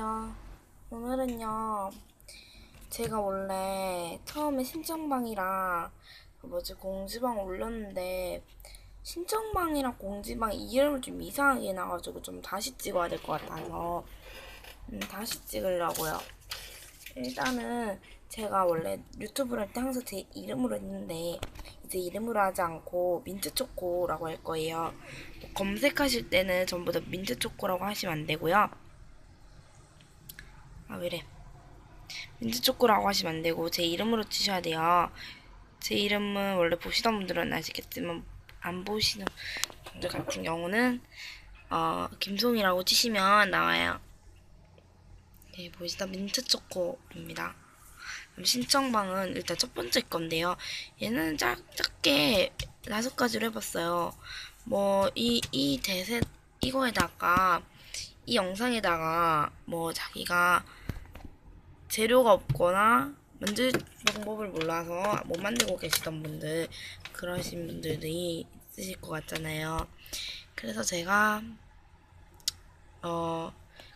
안녕하세요. 오늘은요, 제가 원래 처음에 신청방이랑 그 뭐지 공지방 올렸는데 신청방이랑 공지방 이름을 좀 이상하게 나가지고 좀 다시 찍어야 될 것 같아서 음, 다시 찍으려고요. 일단은 제가 원래 유튜브를 할 때 항상 제 이름으로 했는데 이제 이름으로 하지 않고 민트초코라고 할 거예요. 검색하실 때는 전부 다 민트초코라고 하시면 안 되고요. 아 왜래? 민트초코라고 하시면 안 되고 제 이름으로 치셔야 돼요. 제 이름은 원래 보시던 분들은 아시겠지만 안 보시는 분들 같은 경우는 어 김송이라고 치시면 나와요. 네 보시다 민트초코입니다. 신청방은 일단 첫 번째 건데요. 얘는 작, 작게 다섯 가지로 해봤어요. 뭐, 이, 이 대세, 이거에다가, 이 영상에다가, 뭐, 자기가 재료가 없거나, 만들 방법을 몰라서 못 만들고 계시던 분들, 그러신 분들이 있으실 것 같잖아요. 그래서 제가, 어,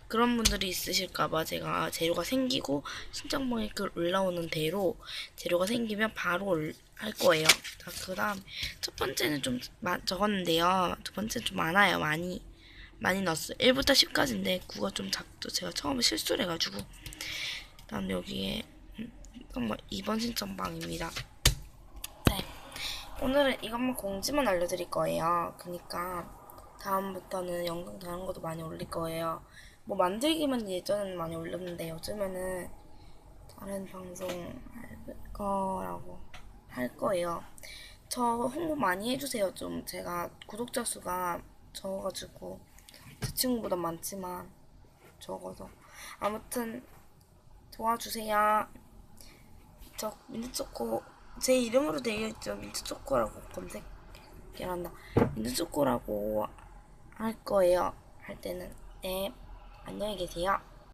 그런 분들이 있으실까봐 제가 재료가 생기고 신청방에 글 올라오는 대로 재료가 생기면 바로 올- 할 거예요. 자, 그 다음 첫 번째는 좀 마- 적었는데요. 두 번째는 좀 많아요. 많이 많이 넣었어요. 1부터 10까지인데 9가 좀 작도 제가 처음에 실수를 해가지고 다음 여기에 음, 정말 2번 신청방입니다. 네. 오늘은 이것만 공지만 알려드릴 거예요. 그니까 다음부터는 영상 다른 것도 많이 올릴 거예요. 뭐 만들기만 예전에는 많이 올렸는데 요즘에는 다른 방송 할 거라고 할 거예요. 저 홍보 많이 해주세요. 좀 제가 구독자 수가 적어가지고 제 친구보다 많지만 적어서 아무튼 도와주세요. 저 민트초코 제 이름으로 되어 있죠. 민트초코라고 검색해란다. 민트초코라고 할 거예요. 할 때는 네 안녕히 계세요.